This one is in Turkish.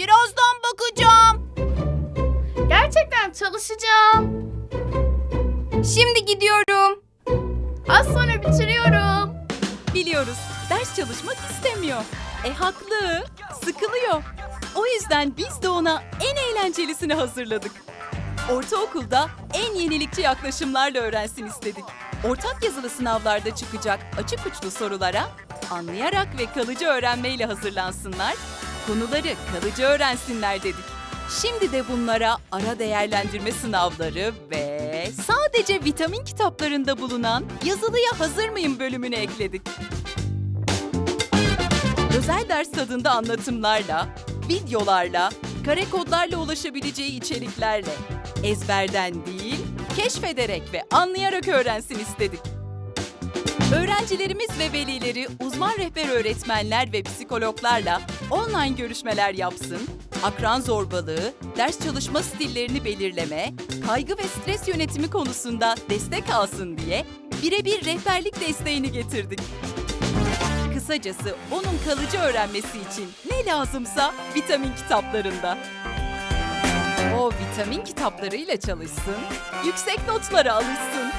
Birazdan bakacağım. Gerçekten çalışacağım. Şimdi gidiyorum. Az sonra bitiriyorum. Biliyoruz. Ders çalışmak istemiyor. E haklı. Sıkılıyor. O yüzden biz de ona en eğlencelisini hazırladık. Ortaokulda en yenilikçi yaklaşımlarla öğrensin istedik. Ortak yazılı sınavlarda çıkacak açık uçlu sorulara anlayarak ve kalıcı öğrenmeyle hazırlansınlar, konuları kalıcı öğrensinler dedik. Şimdi de bunlara ara değerlendirme sınavları ve sadece vitamin kitaplarında bulunan yazılıya hazır mıyım bölümünü ekledik. Özel ders tadında anlatımlarla, videolarla, kare kodlarla ulaşabileceği içeriklerle ezberden değil, keşfederek ve anlayarak öğrensin istedik. Öğrencilerimiz ve velileri uzman rehber öğretmenler ve psikologlarla online görüşmeler yapsın, akran zorbalığı, ders çalışma stillerini belirleme, kaygı ve stres yönetimi konusunda destek alsın diye birebir rehberlik desteğini getirdik. Kısacası onun kalıcı öğrenmesi için ne lazımsa vitamin kitaplarında. O vitamin kitaplarıyla çalışsın, yüksek notlara alışsın.